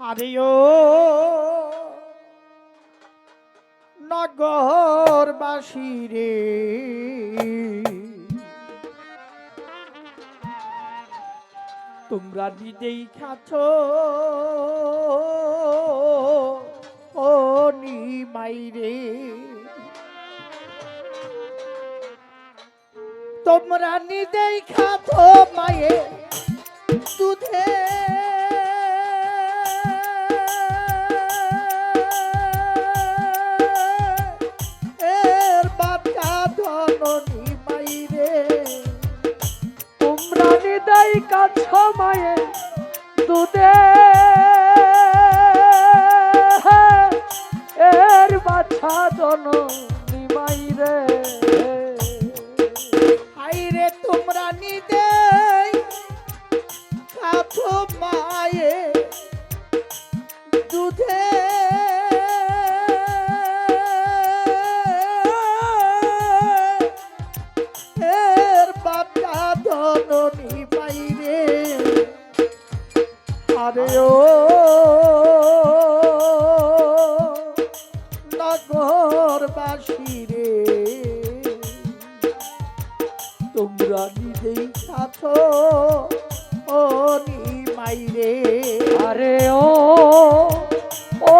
আরে ও নগরবাসী রে। তোমরা নিজেই খাচ্ছ ও নিমাই রে। তোমরা নিজেই খাচ্ছ মায়ে। দুধে তোমরা কাজ কাছ মায়ে দুধে। এর বাছা জন নিমাই রে। তোমরা নিদে মায়ে। তোমরা নিজেই খাচ্ছ ও নিমাই রে। আরে ও ও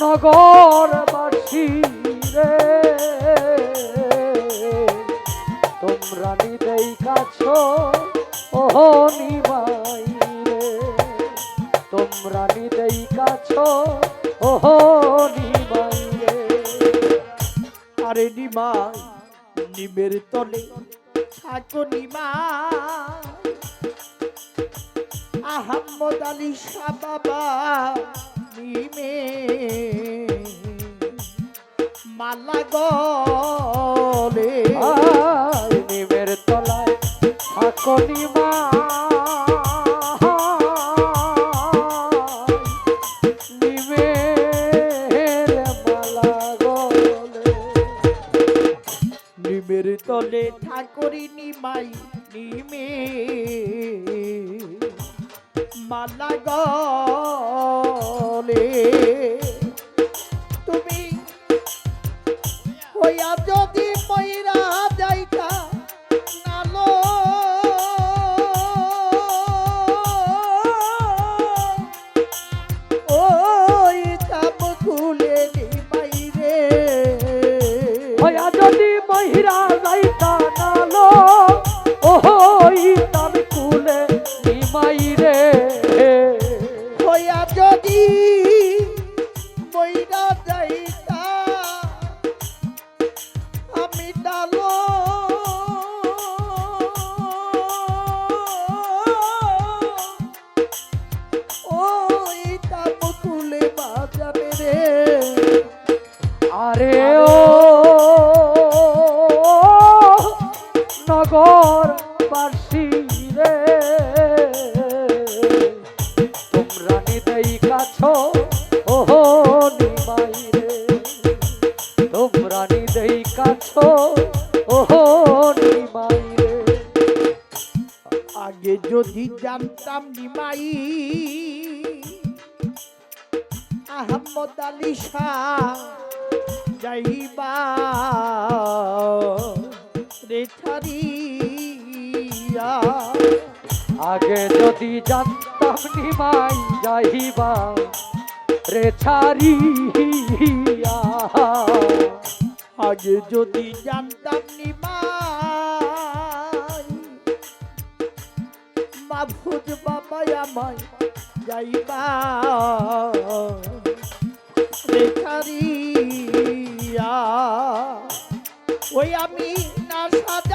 নগরবাসী রে। তোমরা নিদেই কাছ ও নিমাই রে। তোমরা নিদেই কাছ ও নিমাই রে। আরে নিমাই নিমের তলে থাকো নিমা আহম্মদ আলী শাহ বাবা নিমে। মালা গলে ঠাকুরি নিমাই নিমে মালা গলে। তুমি হইয়া যদি ময়রা যদি জানতাম নিমাই আহমদ আলী শাহ যাইবা রে ছাড়িয়া। আগে যদি জানতাম নিমাই যাইবা রে ছাড়িয়া। আগে যদি জানতাম নিমাই মাহফুজ বাবা আমায় যাইবা। রেখারিয়া ওই আমি না সাজাইতাম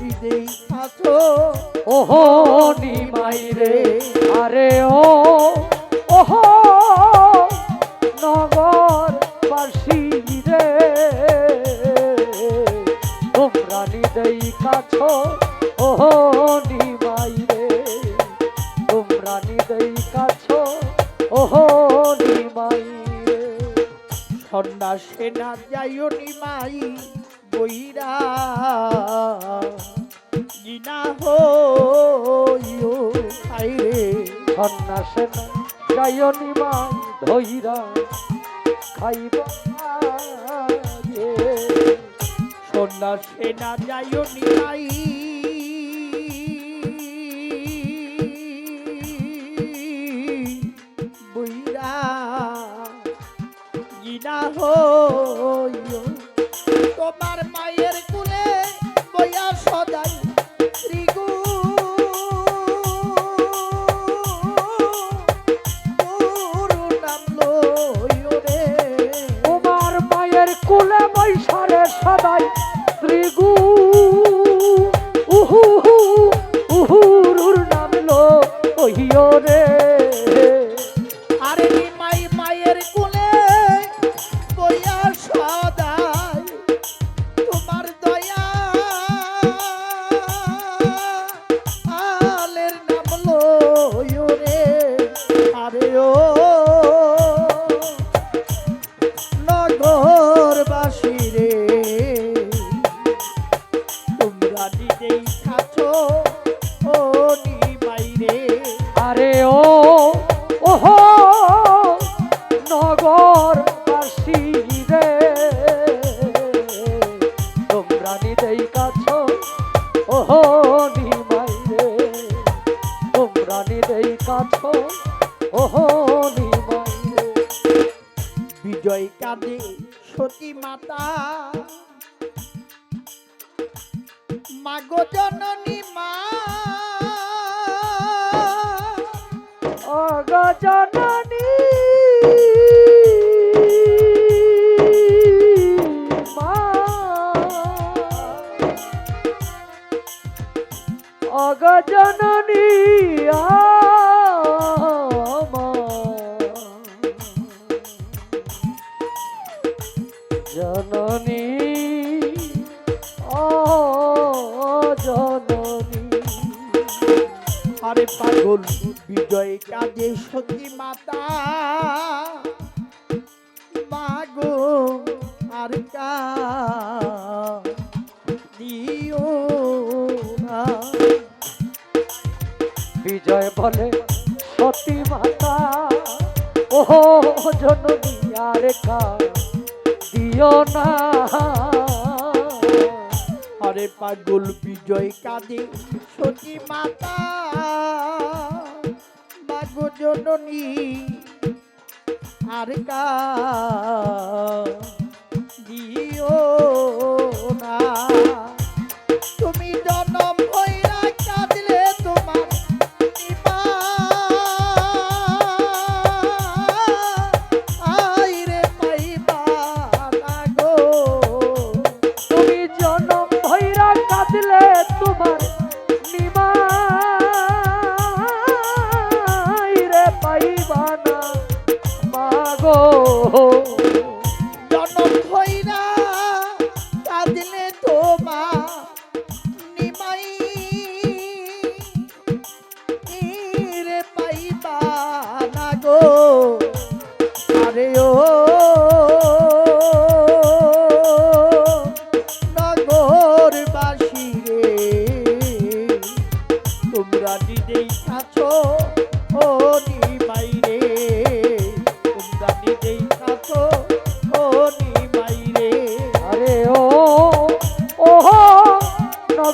দেখাছ ওহো নিমাই রে আরে ও ওহো নগর বাসী রে। তোমরা নিদেই কাছ ওহো নিমাই রে। তোমরা নিদেই কাছ ওহো নিমাই রে। সন্ন্যাসে না যাইও নিমাই বইরা গিনা হইও আইরে। সন্ন্যাসে না যাইও নিমাই ধইরা। খাইব আগে। সন্ন্যাসে না যাইও নিমাই বইরা গিনা হইও কাছ ওহো বিজয় কাঁদে সতী মাতা। মাগো জননী মা। অগজননী মা। অগজননী জননী পাগল বিজয় কাঁদে সতী মাতা। মাগো, আর কা দিও না। বিজয় বলে সতী মাতা ও জননী আর দিও না। আরে পাগল বিজয় কাঁদে সতী মাতা। মাগো জননী আর কা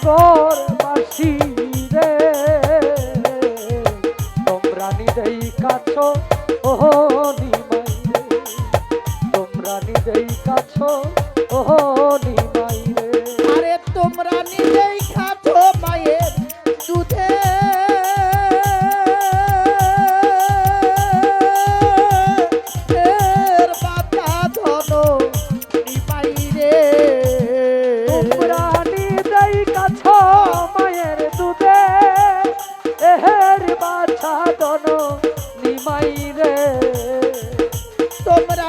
সাগর বাসী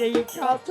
সেই আচ্ছা। কাছ